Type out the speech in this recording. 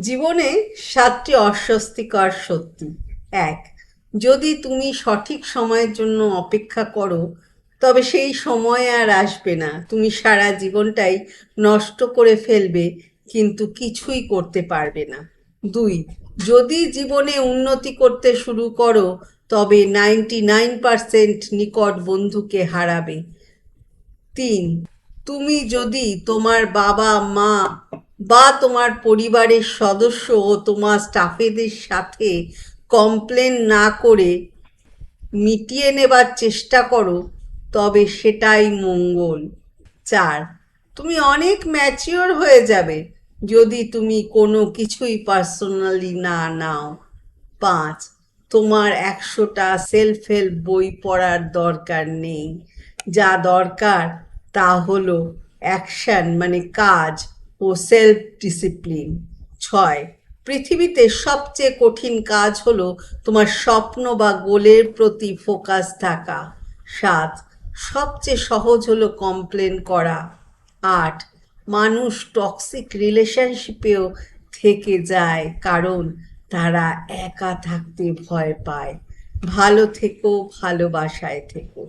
জীবনে সাতটি অস্বস্তিকর সত্যি। এক, যদি তুমি সঠিক সময়ের জন্য অপেক্ষা করো, তবে সেই সময় আর আসবে না। তুমি সারা জীবনটাই নষ্ট করে ফেলবে, কিন্তু কিছুই করতে পারবে না। দুই, যদি জীবনে উন্নতি করতে শুরু করো, তবে নাইনটি নাইন পার্সেন্ট নিকট বন্ধুকে হারাবে। তিন, তুমি যদি তোমার বাবা, মা বা তোমার পরিবারের সদস্য ও তোমার স্টাফেদের সাথে কমপ্লেন না করে মিটিয়ে নেবার চেষ্টা করো, তবে সেটাই মঙ্গল। চার, তুমি অনেক ম্যাচিওর হয়ে যাবে যদি তুমি কোনো কিছুই পার্সোনালি না নাও। পাঁচ, তোমার একশোটা সেলফ হেল্প বই পড়ার দরকার নেই। যা দরকার তা হলো অ্যাকশন মানে কাজ। ও সেলফ ডিসিপ্লিন ছয়, পৃথিবীতে সবচেয়ে কঠিন কাজ হলো তোমার স্বপ্ন বা গোলের প্রতি ফোকাস থাকা। সাত, সবচেয়ে সহজ হলো কমপ্লেন করা। আট, মানুষ টক্সিক রিলেশনশিপেও থেকে যায় কারণ তারা একা থাকতে ভয় পায়। ভালো থেকো, ভালোবাসায় থেকো।